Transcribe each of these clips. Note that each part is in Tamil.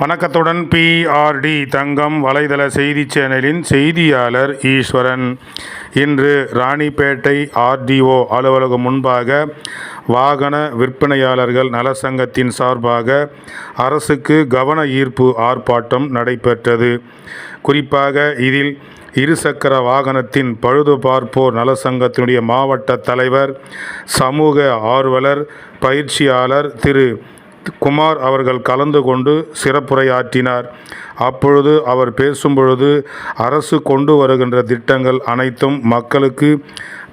வணக்கத்துடன் பிஆர்டி தங்கம் வலைதள செய்தி சேனலின் செய்தியாளர் ஈஸ்வரன். இன்று ராணிப்பேட்டை ஆர்டிஓ அலுவலகம் முன்பாக வாகன விற்பனையாளர்கள் நலசங்கத்தின் சார்பாக அரசுக்கு கவன ஈர்ப்பு ஆர்ப்பாட்டம் நடைபெற்றது. குறிப்பாக இதில் இருசக்கர வாகனத்தின் பழுதுபார்ப்போர் நலசங்கத்தினுடைய மாவட்ட தலைவர் சமூக ஆர்வலர் பயிற்சியாளர் திரு குமார் அவர்கள் கலந்து கொண்டு சிறப்புரையாற்றினார். அப்பொழுது அவர் பேசும்பொழுது அரசு கொண்டு வருகின்ற திட்டங்கள் அனைத்தும் மக்களுக்கு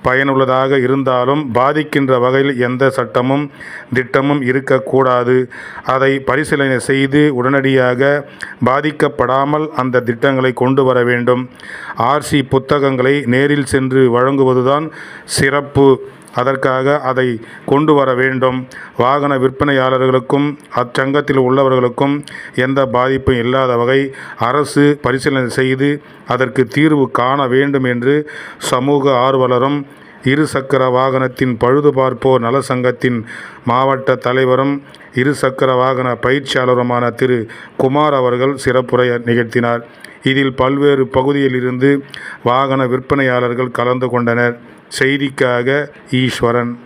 பயனுள்ளதாக இருந்தாலும் பாதிக்கின்ற வகையில் எந்த சட்டமும் திட்டமும் இருக்கக்கூடாது. அதை பரிசீலனை செய்து உடனடியாக பாதிக்கப்படாமல் அந்த திட்டங்களை கொண்டு வர வேண்டும். ஆர்சி புத்தகங்களை நேரில் சென்று வழங்குவதுதான் சிறப்பு. அதற்காக அதை கொண்டு வர வேண்டும். வாகன விற்பனையாளர்களுக்கும் அச்சங்கத்தில் உள்ளவர்களுக்கும் எந்த பாதிப்பும் இல்லாத வகை அரசு பரிசீலனை செய்து அதற்கு தீர்வு காண வேண்டும் என்று சமூக ஆர்வலரும் இருசக்கர வாகனத்தின் பழுதுபார்ப்போர் நலசங்கத்தின் மாவட்ட தலைவரும் இருசக்கர வாகன பயிற்சியாளருமான திரு குமார் அவர்கள் சிறப்புரை நிகழ்த்தினார். இதில் பல்வேறு பகுதியில் இருந்து வாகன விற்பனையாளர்கள் கலந்து கொண்டனர். செய்திக்காக ஈஸ்வரன்.